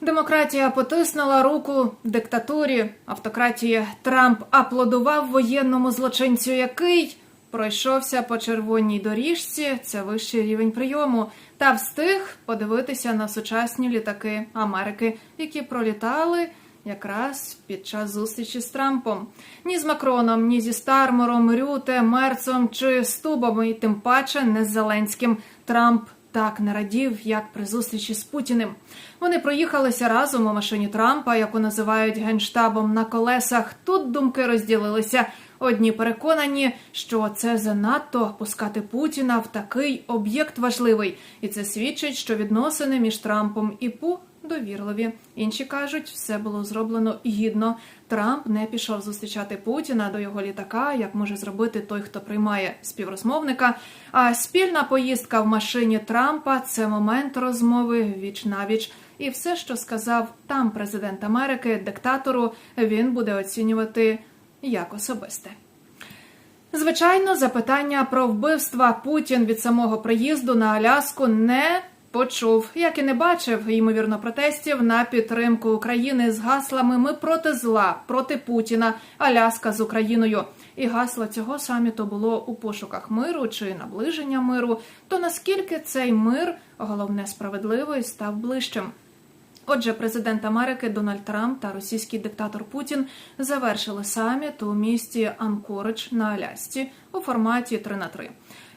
Демократія потиснула руку диктатурі, автократії. Трамп аплодував воєнному злочинцю, який пройшовся по червоній доріжці. Це вищий рівень прийому, та встиг подивитися на сучасні літаки Америки, які пролітали якраз під час зустрічі з Трампом. Ні з Макроном, ні зі Стармором, Рюте, Мерцом чи Стубом, і тим паче не з Зеленським. Трамп так не радів, як при зустрічі з Путіним. Вони проїхалися разом у машині Трампа, яку називають генштабом на колесах. Тут думки розділилися. Одні переконані, що це занадто пускати Путіна в такий об'єкт важливий, і це свідчить, що відносини між Трампом і Пу довірливі. Інші кажуть, все було зроблено гідно. Трамп не пішов зустрічати Путіна до його літака, як може зробити той, хто приймає співрозмовника. А спільна поїздка в машині Трампа це момент розмови віч навіч. І все, що сказав там президент Америки, диктатору, він буде оцінювати як особисте. Звичайно, запитання про вбивства Путін від самого приїзду на Аляску не почув, як і не бачив ймовірно протестів на підтримку України з гаслами Ми проти зла, проти Путіна, Аляска з Україною. І гасло цього саміту було у пошуках миру чи наближення миру. То наскільки цей мир, головне справедливий, став ближчим? Отже, президент Америки Дональд Трамп та російський диктатор Путін завершили саміт у місті Анкоридж на Алясці у форматі 3 на 3.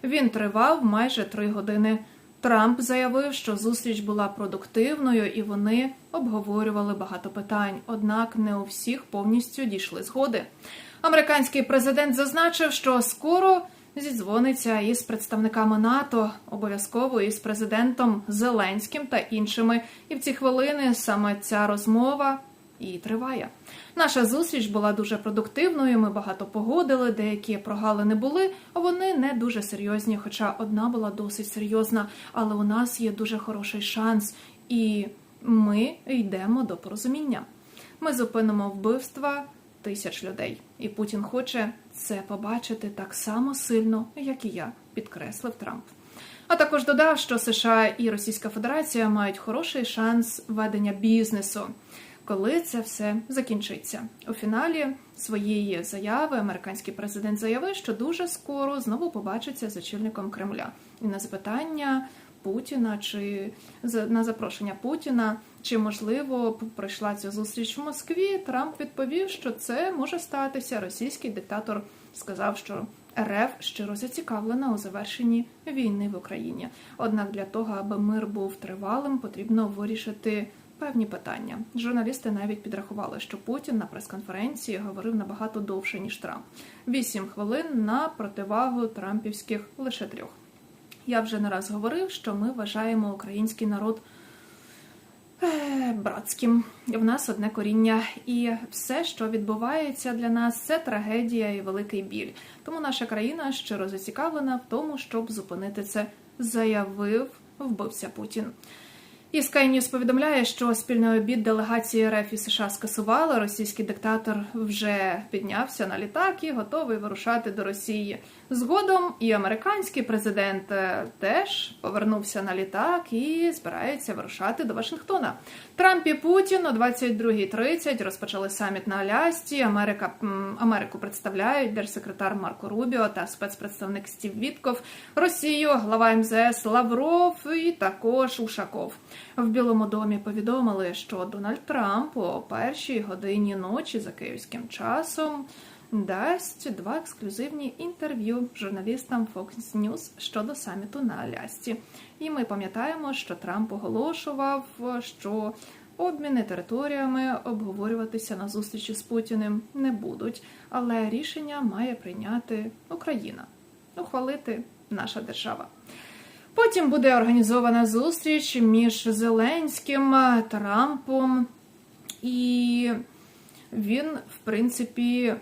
Він тривав майже три години. Трамп заявив, що зустріч була продуктивною і вони обговорювали багато питань. Однак не у всіх повністю дійшли згоди. Американський президент зазначив, що скоро зідзвониться із представниками НАТО, обов'язково із президентом Зеленським та іншими. І в ці хвилини саме ця розмова і триває. Наша зустріч була дуже продуктивною. Ми багато погодили, деякі прогалини були, а вони не дуже серйозні. Хоча одна була досить серйозна, але у нас є дуже хороший шанс, і ми йдемо до порозуміння. Ми зупинимо вбивства тисяч людей, і Путін хоче це побачити так само сильно, як і я, підкреслив Трамп. А також додав, що США і Російська Федерація мають хороший шанс ведення бізнесу коли це все закінчиться. У фіналі своєї заяви американський президент заявив, що дуже скоро знову побачиться з очільником Кремля. І на запитання Путіна чи на запрошення Путіна, чи можливо пройшла ця зустріч в Москві, Трамп відповів, що це може статися. Російський диктатор сказав, що РФ щиро зацікавлена у завершенні війни в Україні. Однак для того, аби мир був тривалим, потрібно вирішити певні питання. Журналісти навіть підрахували, що Путін на прес-конференції говорив набагато довше ніж Трамп. Вісім хвилин на противагу Трампівських лише трьох. Я вже не раз говорив, що ми вважаємо український народ е, братським. В нас одне коріння, і все, що відбувається для нас, це трагедія і великий біль. Тому наша країна щиро зацікавлена в тому, щоб зупинити це, заявив вбився Путін. І Sky News повідомляє, що спільний обід делегації РФ і США скасували. Російський диктатор вже піднявся на літак і готовий вирушати до Росії. Згодом і американський президент е, теж повернувся на літак і збирається вирушати до Вашингтона. Трамп і Путін о 22.30 розпочали саміт на Алясці. Америка Америку представляють держсекретар Марко Рубіо та спецпредставник Стів Вітков, Росію, глава МЗС Лавров і також Ушаков. В Білому домі повідомили, що Дональд Трамп о першій годині ночі за київським часом дасть два ексклюзивні інтерв'ю журналістам Fox News щодо саміту на Алясці. І ми пам'ятаємо, що Трамп оголошував, що обміни територіями обговорюватися на зустрічі з Путіним не будуть, але рішення має прийняти Україна, ухвалити наша держава. Потім буде організована зустріч між Зеленським Трампом, і він, в принципі,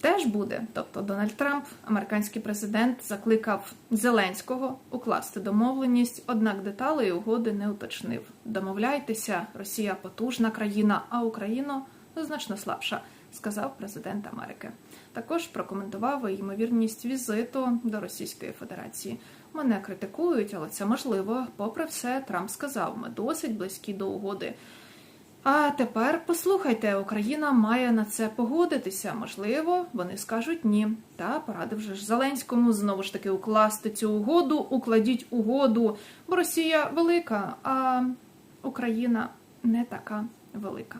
теж буде. Тобто Дональд Трамп, американський президент, закликав Зеленського укласти домовленість, однак деталей угоди не уточнив. Домовляйтеся, Росія потужна країна, а Україна значно слабша, сказав президент Америки. Також прокоментував ймовірність візиту до Російської Федерації. Мене критикують, але це можливо. Попри все, Трамп сказав, ми досить близькі до угоди. А тепер послухайте, Україна має на це погодитися. Можливо, вони скажуть ні. Та порадив же ж Зеленському знову ж таки укласти цю угоду. Укладіть угоду, бо Росія велика, а Україна не така велика.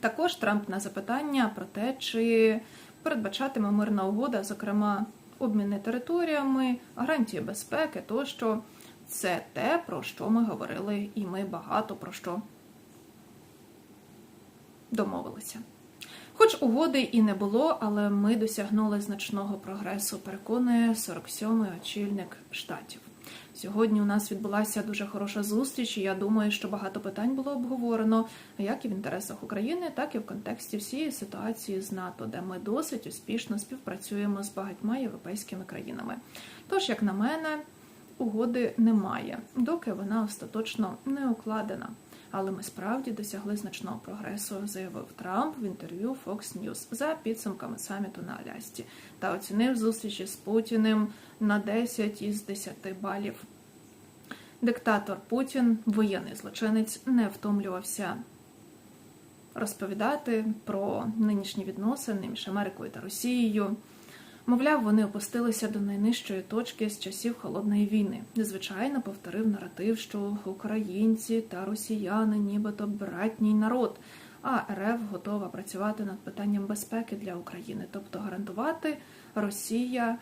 Також Трамп на запитання про те, чи передбачатиме мирна угода, зокрема обміни територіями, гарантії безпеки, тощо це те, про що ми говорили, і ми багато про що домовилися. Хоч угоди і не було, але ми досягнули значного прогресу, переконує 47-й очільник штатів. Сьогодні у нас відбулася дуже хороша зустріч. і Я думаю, що багато питань було обговорено як і в інтересах України, так і в контексті всієї ситуації з НАТО, де ми досить успішно співпрацюємо з багатьма європейськими країнами. Тож, як на мене, угоди немає, доки вона остаточно не укладена. Але ми справді досягли значного прогресу, заявив Трамп в інтерв'ю Fox News за підсумками саміту на Алясці та оцінив зустрічі з Путіним на 10 із 10 балів. Диктатор Путін, воєнний злочинець, не втомлювався розповідати про нинішні відносини між Америкою та Росією. Мовляв, вони опустилися до найнижчої точки з часів холодної війни. Звичайно, повторив наратив, що українці та росіяни, нібито братній народ. А РФ готова працювати над питанням безпеки для України, тобто гарантувати Росія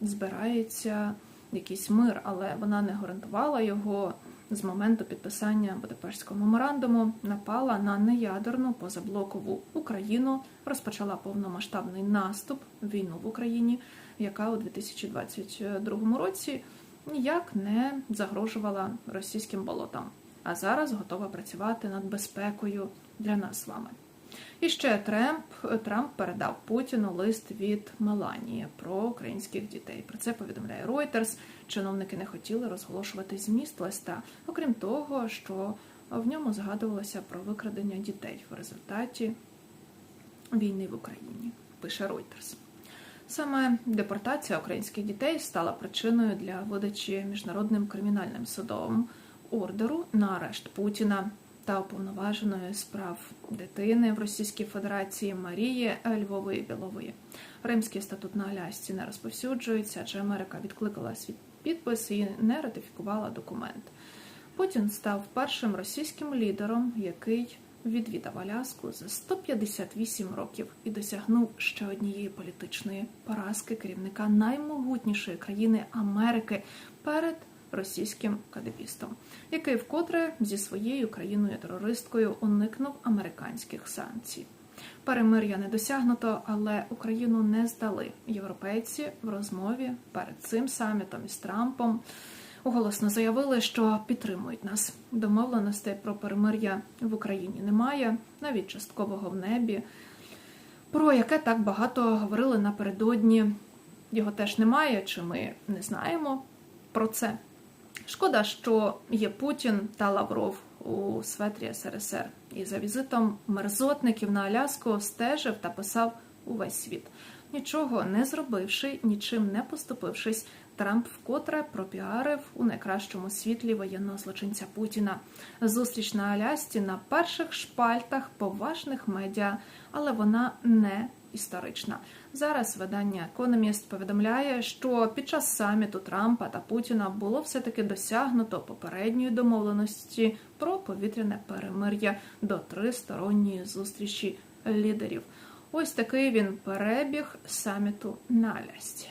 збирається якийсь мир, але вона не гарантувала його з моменту підписання Будапештського меморандуму, напала на неядерну позаблокову Україну, розпочала повномасштабний наступ, війну в Україні, яка у 2022 році ніяк не загрожувала російським болотам. А зараз готова працювати над безпекою для нас з вами. І ще Трамп Трамп передав Путіну лист від Меланії про українських дітей. Про це повідомляє Reuters. Чиновники не хотіли розголошувати зміст листа, окрім того, що в ньому згадувалося про викрадення дітей в результаті війни в Україні. Пише Reuters. Саме депортація українських дітей стала причиною для видачі міжнародним кримінальним судом ордеру на арешт Путіна та уповноваженої справ дитини в Російській Федерації Марії Львової Білової. Римський статут на Алясці не розповсюджується, адже Америка відкликала свій підпис і не ратифікувала документ. Путін став першим російським лідером, який відвідав Аляску за 158 років і досягнув ще однієї політичної поразки керівника наймогутнішої країни Америки перед російським кадебістом, який вкотре зі своєю країною-терористкою уникнув американських санкцій. Перемир'я не досягнуто, але Україну не здали. Європейці в розмові перед цим самітом із Трампом голосно заявили, що підтримують нас. Домовленостей про перемир'я в Україні немає, навіть часткового в небі, про яке так багато говорили напередодні. Його теж немає, чи ми не знаємо про це. Шкода, що є Путін та Лавров у светрі СРСР. І за візитом мерзотників на Аляску стежив та писав увесь світ. Нічого не зробивши, нічим не поступившись, Трамп вкотре пропіарив у найкращому світлі воєнного злочинця Путіна. Зустріч на Алясці на перших шпальтах поважних медіа, але вона не історична. Зараз видання Economist повідомляє, що під час саміту Трампа та Путіна було все таки досягнуто попередньої домовленості про повітряне перемир'я до тристоронньої зустрічі лідерів. Ось такий він перебіг саміту на Алясці.